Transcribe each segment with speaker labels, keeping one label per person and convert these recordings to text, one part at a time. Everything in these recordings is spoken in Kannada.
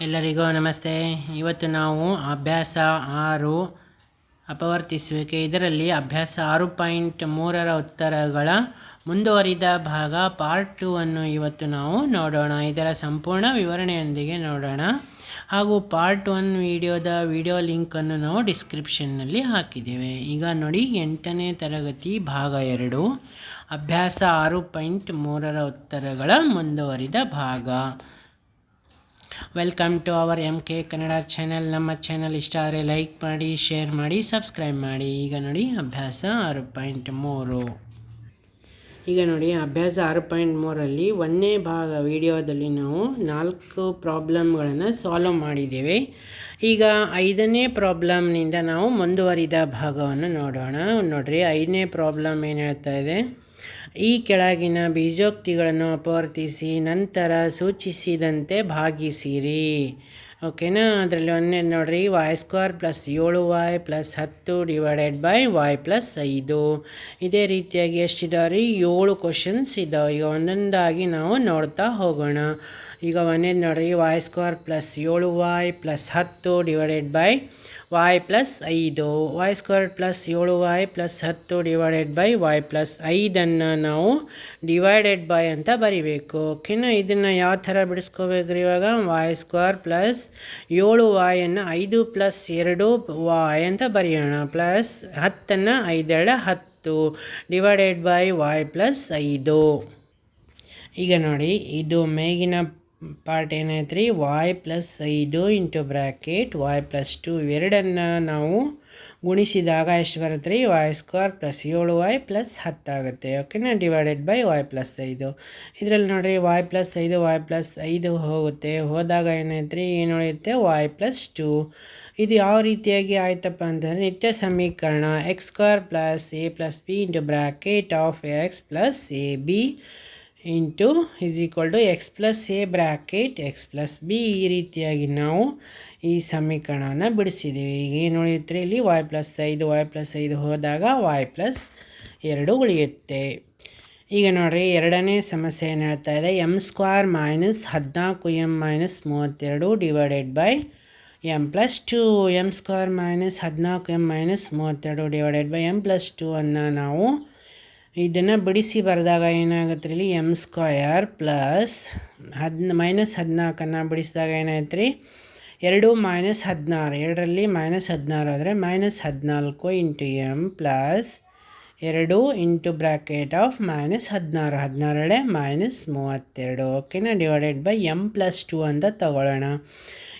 Speaker 1: ಎಲ್ಲರಿಗೂ ನಮಸ್ತೆ. ಇವತ್ತು ನಾವು ಅಭ್ಯಾಸ ಆರು ಅಪವರ್ತಿಸುವಿಕೆ. ಇದರಲ್ಲಿ ಅಭ್ಯಾಸ ಆರು ಪಾಯಿಂಟ್ ಮೂರರ ಉತ್ತರಗಳ ಮುಂದುವರಿದ ಭಾಗ ಪಾರ್ಟ್ ಟೂ ಅನ್ನು ಇವತ್ತು ನಾವು ನೋಡೋಣ. ಇದರ ಸಂಪೂರ್ಣ ವಿವರಣೆಯೊಂದಿಗೆ ನೋಡೋಣ. ಹಾಗೂ ಪಾರ್ಟ್ ಒನ್ ವಿಡಿಯೋದ ವಿಡಿಯೋ ಲಿಂಕನ್ನು ನಾವು ಡಿಸ್ಕ್ರಿಪ್ಷನ್ನಲ್ಲಿ ಹಾಕಿದ್ದೇವೆ. ಈಗ ನೋಡಿ, ಎಂಟನೇ ತರಗತಿ ಭಾಗ ಎರಡು, ಅಭ್ಯಾಸ ಆರು ಪಾಯಿಂಟ್ ಮೂರರ ಉತ್ತರಗಳ ಮುಂದುವರಿದ ಭಾಗ. Welcome to our M K Kannada channel ನಮ್ಮ ಚಾನಲ್ ಇಷ್ಟ ಆದರೆ ಲೈಕ್ ಮಾಡಿ ಶೇರ್ ಮಾಡಿ ಸಬ್ಸ್ಕ್ರೈಬ್ ಮಾಡಿ. ಈಗ ನೋಡಿ ಅಭ್ಯಾಸ ಆರು ಪಾಯಿಂಟ್ ಮೂರು. ಈಗ ನೋಡಿ ಅಭ್ಯಾಸ ಆರು ಪಾಯಿಂಟ್ ಮೂರಲ್ಲಿ ಒಂದನೇ ಭಾಗ ವಿಡಿಯೋದಲ್ಲಿ ನಾವು ನಾಲ್ಕು ಪ್ರಾಬ್ಲಮ್ಗಳನ್ನು ಸಾಲ್ವ್ ಮಾಡಿದ್ದೇವೆ. ಈಗ ಐದನೇ ಪ್ರಾಬ್ಲಮ್ನಿಂದ ನಾವು ಮುಂದುವರಿದ ಭಾಗವನ್ನು ನೋಡೋಣ. ನೋಡಿರಿ, ಐದನೇ ಪ್ರಾಬ್ಲಮ್ ಏನು ಹೇಳ್ತಾ ಇದೆ? ಈ ಕೆಳಗಿನ ಬೀಜೋಕ್ತಿಗಳನ್ನು ಅಪವರ್ತಿಸಿ ನಂತರ ಸೂಚಿಸಿದಂತೆ ಭಾಗಿಸಿರಿ. ಓಕೆನಾ? ಅದರಲ್ಲಿ ಒಂದೇ ನೋಡಿರಿ. ವಾಯ್ ಸ್ಕ್ವಾರ್ ಪ್ಲಸ್ ಏಳು ವಾಯ್ ಪ್ಲಸ್ ಹತ್ತು ಡಿವೈಡೆಡ್ ಬೈ ವಾಯ್ ಪ್ಲಸ್ ಐದು. ಇದೇ ರೀತಿಯಾಗಿ ಎಷ್ಟಿದಾವೆ ರೀ ಏಳು ಕ್ವಶನ್ಸ್ ಇದ್ದಾವೆ ಈಗ ಒಂದೊಂದಾಗಿ ನಾವು ನೋಡ್ತಾ ಹೋಗೋಣ. ಈಗ ಒಂದೇ ನೋಡಿರಿ ವಾಯ್ ಸ್ಕ್ವೇರ್ ಪ್ಲಸ್ ಏಳು ವಾಯ್ ಪ್ಲಸ್ ಹತ್ತು ಡಿವೈಡೆಡ್ ಬೈ ವಾಯ್ ಪ್ಲಸ್ ಐದು. ವಾಯ್ ಸ್ಕ್ವೇರ್ ಪ್ಲಸ್ ಏಳು ವಾಯ್ ಪ್ಲಸ್ ಹತ್ತು ಡಿವೈಡೆಡ್ ಬೈ ವಾಯ್ ಪ್ಲಸ್ ಐದನ್ನು ನಾವು ಡಿವೈಡೆಡ್ ಬೈ ಅಂತ ಬರಿಬೇಕು. ಓಕೆನಾ? ಇದನ್ನು ಯಾವ ಥರ ಬಿಡಿಸ್ಕೋಬೇಕ್ರಿ ಇವಾಗ? ವಾಯ್ ಸ್ಕ್ವೇರ್ ಪ್ಲಸ್ ಏಳು ವಾಯನ್ನು ಐದು ಪ್ಲಸ್ ಎರಡು ವಾಯ್ ಅಂತ ಬರೆಯೋಣ. ಪ್ಲಸ್ ಹತ್ತನ್ನು ಐದೆರಡು ಹತ್ತು ಡಿವೈಡೆಡ್ ಬೈ ವಾಯ್ ಪ್ಲಸ್ ಐದು. ಈಗ ನೋಡಿ, ಇದು ಮೇಗಿನ ಪಾರ್ಟ್ ಏನಾಯ್ತು ರೀ ವಾಯ್ ಪ್ಲಸ್ ಐದು into bracket Y plus two ಇವೆರಡನ್ನು ನಾವು ಗುಣಿಸಿದಾಗ ಎಷ್ಟು ಬರುತ್ತೆ ರೀ ವಾಯ್ ಸ್ಕ್ವೇರ್ ಪ್ಲಸ್ ಏಳು ವಾಯ್ ಪ್ಲಸ್ ಹತ್ತಾಗುತ್ತೆ ಓಕೆನಾ ಡಿವೈಡೆಡ್ ಬೈ ವಾಯ್ ಪ್ಲಸ್ ಐದು. ಇದರಲ್ಲಿ ನೋಡಿರಿ ವಾಯ್ ಪ್ಲಸ್ ಐದು ವಾಯ್ ಪ್ಲಸ್ ಐದು ಹೋಗುತ್ತೆ. ಹೋದಾಗ ಏನಾಯ್ತು ರೀ ಏನು ಉಳಿಯುತ್ತೆ? ವಾಯ್ ಪ್ಲಸ್ ಟು ಇದು ಯಾವ ರೀತಿಯಾಗಿ ಆಯ್ತಪ್ಪ ಅಂತಂದರೆ ನಿತ್ಯ ಸಮೀಕರಣ. X square plus A plus B into bracket of X plus A B into is equal to X plus A bracket X plus B ಈ ರೀತಿಯಾಗಿ ನಾವು ಈ ಸಮೀಕರಣವನ್ನು ಬಿಡಿಸಿದ್ದೀವಿ. ಈಗ ಏನು ಉಳಿಯುತ್ತೆ ಇಲ್ಲಿ? ವಾಯ್ ಪ್ಲಸ್ ಐದು ವಾಯ್ ಪ್ಲಸ್ ಐದು ಹೋದಾಗ ವಾಯ್ ಪ್ಲಸ್ ಎರಡು ಉಳಿಯುತ್ತೆ. ಈಗ ನೋಡಿರಿ, ಎರಡನೇ ಸಮಸ್ಯೆ ಏನು ಹೇಳ್ತಾ ಇದೆ? ಎಂ ಸ್ಕ್ವಾರ್ ಮೈನಸ್ ಹದಿನಾಲ್ಕು ಎಂ ಮೈನಸ್ ಮೂವತ್ತೆರಡು divided by M plus two M square minus ಹದಿನಾಲ್ಕು ಎಂ ಮೈನಸ್ ಮೂವತ್ತೆರಡು divided by M plus two ಅನ್ನು ನಾವು ಇದನ್ನು ಬಿಡಿಸಿ ಬರೆದಾಗ ಏನಾಗುತ್ತೆ ರೀ, ಎಂ ಸ್ಕ್ವಯರ್ ಪ್ಲಸ್ ಹದ್ ಮೈನಸ್ ಹದಿನಾಲ್ಕನ್ನು ಬಿಡಿಸಿದಾಗ ಏನಾಯ್ತು ರೀ ಎರಡು ಮೈನಸ್ ಹದಿನಾರು, ಎರಡರಲ್ಲಿ ಮೈನಸ್ ಹದಿನಾರು ಆದರೆ ಮೈನಸ್ ಹದಿನಾಲ್ಕು ಇಂಟು ಎಂ ಪ್ಲಸ್ ಎರಡು ಇಂಟು ಬ್ರ್ಯಾಕೆಟ್ ಆಫ್ ಮೈನಸ್ ಹದಿನಾರು ಹದಿನಾರಡೆ ಮೈನಸ್ ಮೂವತ್ತೆರಡು. ಓಕೆನಾ divided by M plus two ಅಂತ ತಗೊಳ್ಳೋಣ.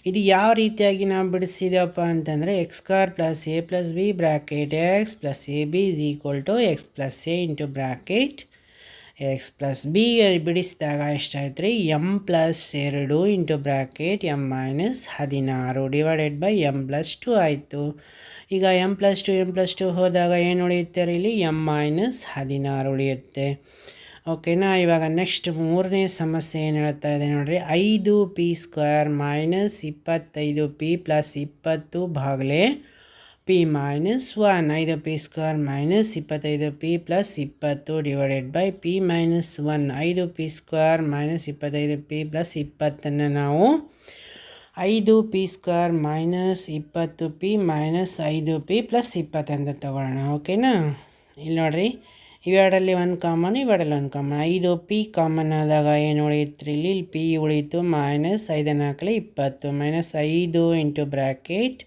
Speaker 1: ಇದು ಯಾವ ರೀತಿಯಾಗಿ ನಾವು ಬಿಡಿಸಿದೆವಪ್ಪ ಅಂತಂದರೆ X square plus A plus B bracket X plus A B is equal to X plus A into bracket X plus B ಬಿಡಿಸಿದಾಗ ಎಷ್ಟಾಯ್ತು ರೀ ಎಂ ಪ್ಲಸ್ ಎರಡು ಇಂಟು ಬ್ರ್ಯಾಕೆಟ್ ಎಂ ಮೈನಸ್ ಹದಿನಾರು divided by M plus two ಆಯಿತು. ಈಗ M plus two, M plus two ಹೋದಾಗ ಏನು ಉಳಿಯುತ್ತೆ ಇಲ್ಲಿ? ಎಂ ಮೈನಸ್ ಹದಿನಾರು ಉಳಿಯುತ್ತೆ. ಓಕೆನಾ ಇವಾಗ ನೆಕ್ಸ್ಟ್ ಮೂರನೇ ಸಮಸ್ಯೆ ಏನು ಹೇಳ್ತಾ ಇದೆ ನೋಡಿರಿ, ಐದು ಪಿ ಸ್ಕ್ವೇರ್ ಮೈನಸ್ ಇಪ್ಪತ್ತೈದು ಪಿ ಪ್ಲಸ್ ಇಪ್ಪತ್ತು ಭಾಗಲೆ ಪಿ ಮೈನಸ್ ಒನ್ ಐದು ಪಿ ಸ್ಕ್ವೇರ್ ಮೈನಸ್ ಇಪ್ಪತ್ತೈದು ಪಿ ಪ್ಲಸ್ ಇಪ್ಪತ್ತು divided by P minus one ಐದು ಪಿ ಸ್ಕ್ವೇರ್ ಮೈನಸ್ ಇಪ್ಪತ್ತೈದು ಪಿ ಪ್ಲಸ್ ಇಪ್ಪತ್ತನ್ನು ನಾವು ಐದು ಪಿ ಸ್ಕ್ವೇರ್ ಮೈನಸ್ ಇಪ್ಪತ್ತು ಪಿ ಮೈನಸ್ ಐದು ಪಿ ಪ್ಲಸ್ ಇಪ್ಪತ್ತಂತ ತಗೊಳ್ಳೋಣ. ಓಕೆನಾ ಇಲ್ಲಿ ನೋಡಿರಿ ಇವೆರಡರಲ್ಲಿ ಒಂದು ಕಾಮನ್ ಇವೆರಡಲ್ಲಿ ಒಂದು ಕಾಮನ್ ಐದು ಪಿ ಕಾಮನ್ ಆದಾಗ ಏನು ಉಳಿಯುತ್ತೆ ಇಲ್ಲಿ ಪಿ ಉಳಿಯಿತು ಮೈನಸ್ ಐದನ್ನು ಹಾಕಲಿ ಇಪ್ಪತ್ತು. ಮೈನಸ್ ಐದು ಇಂಟು ಬ್ರ್ಯಾಕೆಟ್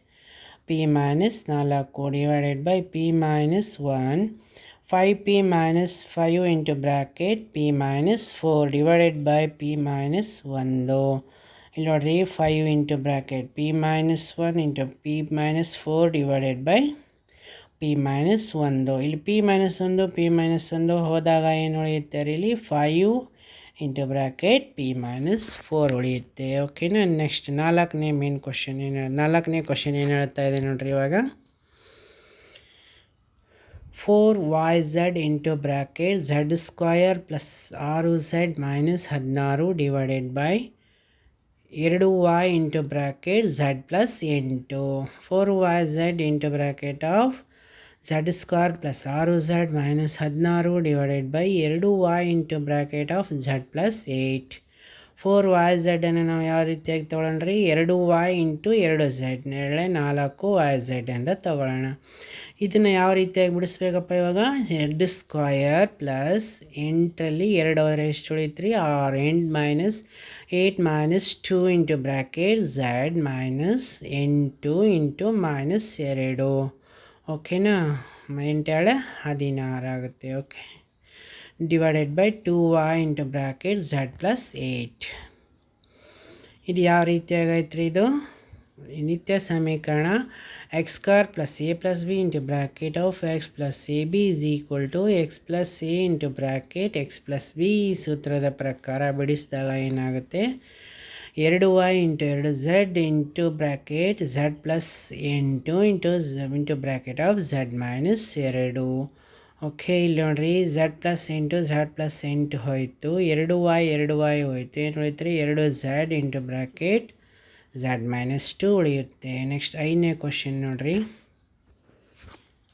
Speaker 1: ಪಿ ಮೈನಸ್ ನಾಲ್ಕು. Divided by P minus one five P minus five into bracket P minus four divided by P minus ಒಂದು. ಇಲ್ಲಿ ನೋಡ್ರಿ five into bracket P minus one into P minus four divided by P minus ಒಂದು. ಇಲ್ಲಿ ಪಿ ಮೈನಸ್ ಒಂದು ಪಿ ಮೈನಸ್ ಒಂದು ಹೋದಾಗ ಏನು ಉಳಿಯುತ್ತೆ ಇಲ್ಲಿ five into bracket P minus four ಉಳಿಯುತ್ತೆ. ಓಕೆನಾ ನೆಕ್ಸ್ಟ್ ನಾಲ್ಕನೇ ಮೇನ್ ಕ್ವಶನ್ ಏನು ನಾಲ್ಕನೇ ಕ್ವಶನ್ ಏನು ಹೇಳ್ತಾ ಇದೆ ನೋಡ್ರಿ ಇವಾಗ? Four Y Z into bracket Z square plus ಆರು ಝಡ್ ಮೈನಸ್ ಹದಿನಾರು ಡಿವೈಡೆಡ್ ಬೈ ಎರಡು Y into bracket Z plus ಎಂಟು. Four Y Z into bracket of Z square plus ಆರು ಝಡ್ ಮೈನಸ್ ಹದಿನಾರು ಡಿವೈಡೆಡ್ ಬೈ ಎರಡು Y into bracket of Z plus eight four Y ಝೆಡನ್ನು ನಾವು ಯಾವ ರೀತಿಯಾಗಿ ತೊಗೊಳ್ರಿ ಎರಡು ವೈ ಇಂಟು ಎರಡು ಝೆಡ್ ಎರಡೇ ನಾಲ್ಕು ವೈ ಝೆಡ್ ಅಂತ ತೊಗೊಳ್ಳೋಣ. ಇದನ್ನು ಯಾವ ರೀತಿಯಾಗಿ ಬಿಡಿಸ್ಬೇಕಪ್ಪ ಇವಾಗ? ಝಡ್ ಸ್ಕ್ವಯರ್ ಪ್ಲಸ್ ಎಂಟರಲ್ಲಿ ಎರಡು ಹೋದರೆ ಎಷ್ಟು ಉಳಿತ್ರಿ? ಆರ್ ಎಂಟು minus eight minus two into bracket Z minus ಎಂಟು ಇಂಟು ಮೈನಸ್ ಎರಡು. ಓಕೆನಾ? ಎಂಟಾಳೆ ಹದಿನಾರು ಆಗುತ್ತೆ, ಓಕೆ. ಡಿವೈಡೆಡ್ ಬೈ ಟೂ ವಾ into bracket Z plus eight ಇದು ಯಾವ ರೀತಿಯಾಗೈತ್ರಿ ಇದು? ನಿತ್ಯ ಸಮೀಕರಣ X square plus A plus B into bracket of X plus A B is equal to X plus A into bracket X plus B ಸೂತ್ರದ ಪ್ರಕಾರ ಬಿಡಿಸಿದಾಗ ಏನಾಗುತ್ತೆ? ಎರಡು ವೈ ಇಂಟು ಎರಡು Z into bracket Z plus ಎಂಟು into into bracket of Z minus ಎರಡು. ಓಕೆ ಇಲ್ಲಿ ನೋಡ್ರಿ ಝಡ್ ಪ್ಲಸ್ ಎಂಟು ಝಡ್ ಪ್ಲಸ್ ಎಂಟು ಹೋಯಿತು. ಎರಡು ವೈ ಎರಡು ವೈ ಹೋಯಿತು. ಏನು ರೀ? ಎರಡು Z into bracket Z minus two ಉಳಿಯುತ್ತೆ. ನೆಕ್ಸ್ಟ್ ಐದನೇ ಕ್ವಶನ್ ನೋಡಿರಿ.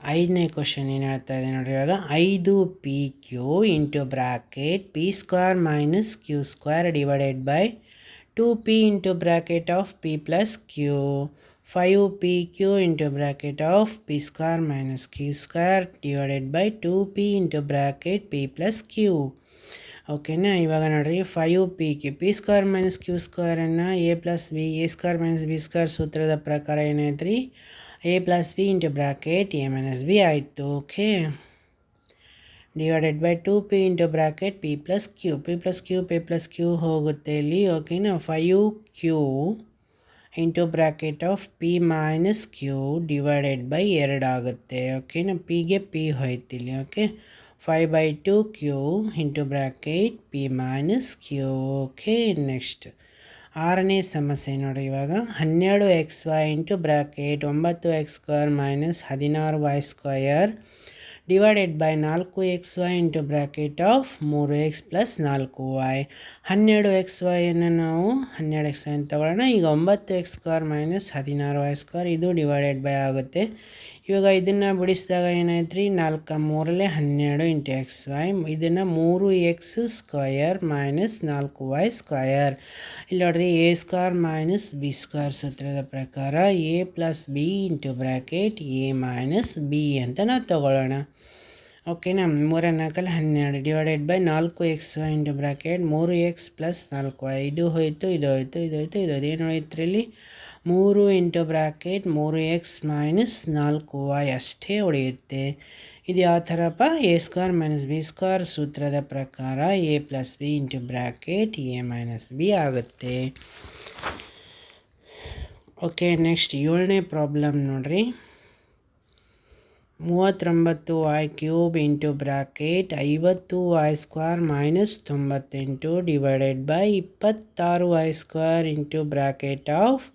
Speaker 1: ಐದನೇ ಕ್ವಶನ್ ಏನು ಹೇಳ್ತಾ ಇದೆ ನೋಡಿರಿ ಇವಾಗ? ಐದು P Q into bracket P square minus Q square divided by two P into bracket of P plus Q five P Q into bracket of P square minus Q square divided by two P into bracket P plus Q ಓಕೆನಾ ಇವಾಗ ನೋಡಿರಿ five P Q P square minus Q ಸ್ಕ್ವೇರನ್ನು A plus B A square minus B square ಸೂತ್ರದ ಪ್ರಕಾರ ಏನಾಯ್ತು ರೀ A plus B into bracket A minus B ಆಯಿತು okay divided by two P into bracket P plus Q P plus Q P plus Q ಹೋಗುತ್ತೆ ಇಲ್ಲಿ ಓಕೆನಾ five Q into bracket of P minus Q divided by ಎರಡು ಆಗುತ್ತೆ ಓಕೆನಾ ಪಿಗೆ P ಹೋಯ್ತಿಲ್ಲಿ okay five by two Q into bracket P minus Q okay next ಆರನೇ ಸಮಸ್ಯೆ ನೋಡಿ ಇವಾಗ, ಹನ್ನೆರಡು ಎಕ್ಸ್ ವೈ ಇಂಟು ಬ್ರ್ಯಾಕೆಟ್ ಒಂಬತ್ತು ಎಕ್ಸ್ ಸ್ಕ್ವೇರ್ ಮೈನಸ್ ಹದಿನಾರು ವೈ ಸ್ಕ್ವಯರ್ ಡಿವೈಡೆಡ್ ಬೈ ನಾಲ್ಕು X Y into bracket of ಮೂರು ಎಕ್ಸ್ ಪ್ಲಸ್ ನಾಲ್ಕು ವೈ ಹನ್ನೆರಡು ಎಕ್ಸ್ ವೈಯನ್ನು ನಾವು ಹನ್ನೆರಡು ಎಕ್ಸ್ ವೈ ಅಂತ ತಗೊಳ್ಳೋಣ. ಈಗ ಒಂಬತ್ತು ಎಕ್ಸ್ ಸ್ಕ್ವೇರ್ ಮೈನಸ್ ಹದಿನಾರು ವೈ ಸ್ಕ್ವೇರ್ ಇದು ಡಿವೈಡೆಡ್ ಬೈ ಆಗುತ್ತೆ. ಇವಾಗ ಇದನ್ನು ಬಿಡಿಸಿದಾಗ ಏನಾಯ್ತು ರೀ ನಾಲ್ಕು ಮೂರಲ್ಲೇ ಹನ್ನೆರಡು ಇಂಟು ಎಕ್ಸ್ ವೈ ಇದನ್ನು ಮೂರು ಎಕ್ಸ್ ಸ್ಕ್ವಯರ್ ಮೈನಸ್ ನಾಲ್ಕು ವೈ ಸ್ಕ್ವಯರ್ ಇಲ್ಲಿ ನೋಡ್ರಿ, A square minus B square ಸೂತ್ರದ ಪ್ರಕಾರ A plus B into bracket A minus B ಅಂತ ನಾವು ತಗೊಳ್ಳೋಣ. ಓಕೆನಾ ಮೂರ ನಾಲ್ಕಲ್ಲಿ ಹನ್ನೆರಡು ಡಿವೈಡೆಡ್ ಬೈ ನಾಲ್ಕು ಎಕ್ಸ್ ವೈ ಇಂಟು ಬ್ರಾಕೆಟ್ ಮೂರು ಎಕ್ಸ್ ಪ್ಲಸ್ ನಾಲ್ಕು ಇದು ಹೋಯಿತು ಇದು ಹೋಯಿತು ಇದು ಹೋಯಿತು, ಇದು ಹೋಯ್ತು. ಏನು ಹೋಯ್ತು ಇಲ್ಲಿ? ಮೂರು ಇಂಟು ಬ್ರ್ಯಾಕೆಟ್ ಮೂರು ಎಕ್ಸ್ ಮೈನಸ್ ನಾಲ್ಕು ವೈ ಅಷ್ಟೇ ಉಳಿಯುತ್ತೆ. ಇದು ಯಾವ ಥರಪ್ಪ a square minus b square ಸೂತ್ರದ ಪ್ರಕಾರ a plus b into bracket a minus b ಆಗುತ್ತೆ. ಓಕೆ, ನೆಕ್ಸ್ಟ್ ಏಳನೇ ಪ್ರಾಬ್ಲಮ್ ನೋಡಿರಿ. ಮೂವತ್ತೊಂಬತ್ತು ವಾಯ್ ಕ್ಯೂಬ್ ಇಂಟು ಬ್ರಾಕೆಟ್ ಐವತ್ತು ವೈ ಸ್ಕ್ವಾರ್ ಮೈನಸ್ ತೊಂಬತ್ತೆಂಟು ಡಿವೈಡೆಡ್ ಬೈ ಇಪ್ಪತ್ತಾರು y square into bracket of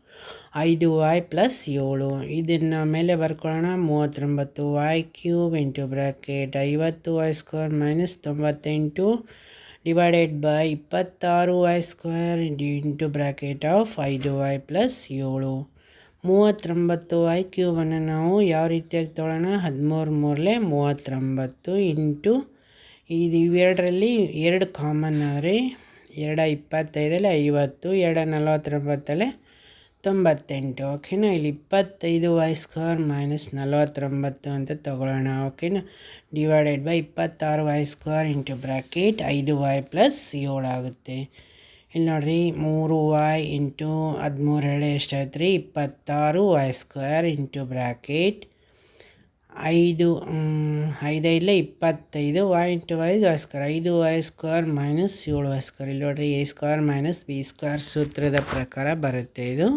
Speaker 1: ಐದು ವೈ ಪ್ಲಸ್ ಏಳು. ಇದನ್ನು ಮೇಲೆ ಬರ್ಕೊಳ್ಳೋಣ. ಮೂವತ್ತೊಂಬತ್ತು ವೈ ಕ್ಯೂಬ್ ಇಂಟು ಬ್ರಾಕೆಟ್ ಐವತ್ತು ವೈ ಸ್ಕ್ವಾರ್ ಮೈನಸ್ ತೊಂಬತ್ತೆಂಟು ಡಿವೈಡೆಡ್ ಬೈ ಇಪ್ಪತ್ತಾರು y square into bracket of ಐದು ವೈ ಪ್ಲಸ್ ಏಳು. ಮೂವತ್ತೊಂಬತ್ತು ಐ ಕ್ಯೂಬನ್ನು ನಾವು ಯಾವ ರೀತಿಯಾಗಿ ತೊಗೊಳ್ಳೋಣ ಹದಿಮೂರು ಮೂರಲೆ ಮೂವತ್ತೊಂಬತ್ತು ಇಂಟು ಇದು ಇವೆರಡರಲ್ಲಿ ಎರಡು ಕಾಮನ್ ಆದರೆ ಎರಡು ಇಪ್ಪತ್ತೈದಲ್ಲಿ ಐವತ್ತು, ಎರಡು ನಲವತ್ತೊಂಬತ್ತಲ್ಲೇ ತೊಂಬತ್ತೆಂಟು. ಓಕೆನಾ ಇಲ್ಲಿ ಇಪ್ಪತ್ತೈದು ವೈ ಸ್ಕ್ವೇರ್ ಮೈನಸ್ ನಲವತ್ತೊಂಬತ್ತು ಅಂತ ತೊಗೊಳ್ಳೋಣ ಓಕೆನಾ ಡಿವೈಡೆಡ್ ಬೈ ಇಪ್ಪತ್ತಾರು ವೈ ಸ್ಕ್ವೇರ್ ಇಂಟು ಬ್ರ್ಯಾಕೆಟ್ ಐದು ವೈ ಪ್ಲಸ್ ಏಳು ಆಗುತ್ತೆ. ಇಲ್ಲಿ ನೋಡ್ರಿ ಮೂರು ವೈ ಇಂಟು ಹದಿಮೂರು ಹೇಳಿ ಎಷ್ಟಾಯ್ತು ರೀ ಇಪ್ಪತ್ತಾರು ವೈ ಸ್ಕ್ವೇರ್ ಇಂಟು ಬ್ರ್ಯಾಕೆಟ್ ಐದು ಐದೈದಲೇ ಇಪ್ಪತ್ತೈದು y into y y square ಐದು ವೈ ಸ್ಕ್ವೇರ್ ಮೈನಸ್ ಏಳು ವೈ ಸ್ಕ್ವೇರ್ ಇಲ್ಲಿ ನೋಡ್ರಿ a square minus b square ಸೂತ್ರದ ಪ್ರಕಾರ ಬರುತ್ತೆ ಇದು.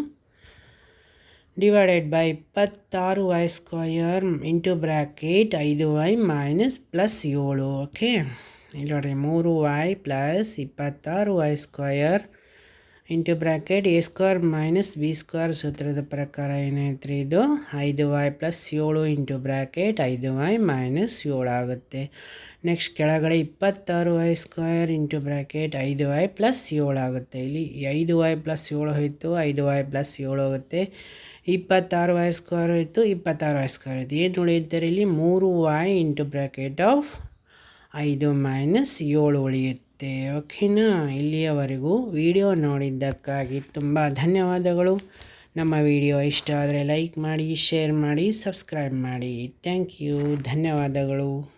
Speaker 1: ಡಿವೈಡೆಡ್ ಬೈ ಇಪ್ಪತ್ತಾರು ವೈ ಸ್ಕ್ವಯರ್ ಇಂಟು ಬ್ರ್ಯಾಕೆಟ್ ಐದು ವೈ ಮೈನಸ್ ಪ್ಲಸ್ ಏಳು ಓಕೆ ಇಲ್ಲಿ ನೋಡಿರಿ, ಮೂರು ವೈ ಪ್ಲಸ್ ಇಪ್ಪತ್ತಾರು y square into bracket a square minus b square ಸೂತ್ರದ ಪ್ರಕಾರ ಏನಾಯ್ತು ರೀ ಇದು? ಐದು ವೈ ಪ್ಲಸ್ ಏಳು ಇಂಟು ಬ್ರ್ಯಾಕೆಟ್ ಐದು ವೈ ಮೈನಸ್ ಏಳು ಆಗುತ್ತೆ. ನೆಕ್ಸ್ಟ್ ಕೆಳಗಡೆ ಇಪ್ಪತ್ತಾರು ವೈ ಸ್ಕ್ವೇರ್ ಇಂಟು ಬ್ರ್ಯಾಕೆಟ್ ಐದು ವೈ ಪ್ಲಸ್ ಏಳು ಆಗುತ್ತೆ. ಇಲ್ಲಿ ಐದು ವೈ ಪ್ಲಸ್ ಏಳು ಹೋಯಿತು, ಐದು ವೈ ಪ್ಲಸ್ ಏಳು ಹೋಗುತ್ತೆ. ಇಪ್ಪತ್ತಾರು ವೈ ಸ್ಕ್ವೇರ್ ಹೋಯಿತು, ಇಪ್ಪತ್ತಾರು ವೈ ಸ್ಕ್ವೇರ್ ಆಯಿತು ಏನು ಉಳಿಯುತ್ತಾರೆ ಇಲ್ಲಿ? ಮೂರು ವೈ ಇಂಟು ಬ್ರ್ಯಾಕೆಟ್ ಆಫ್ ಐದು ಮೈನಸ್ ಏಳು ಉಳಿಯುತ್ತೆ ಓಕೆನಾ ಇಲ್ಲಿಯವರೆಗೂ ವಿಡಿಯೋ ನೋಡಿದ್ದಕ್ಕಾಗಿ ತುಂಬ ಧನ್ಯವಾದಗಳು. ನಮ್ಮ ವಿಡಿಯೋ ಇಷ್ಟ ಆದರೆ ಲೈಕ್ ಮಾಡಿ, ಶೇರ್ ಮಾಡಿ, ಸಬ್ಸ್ಕ್ರೈಬ್ ಮಾಡಿ. Thank you. ಧನ್ಯವಾದಗಳು.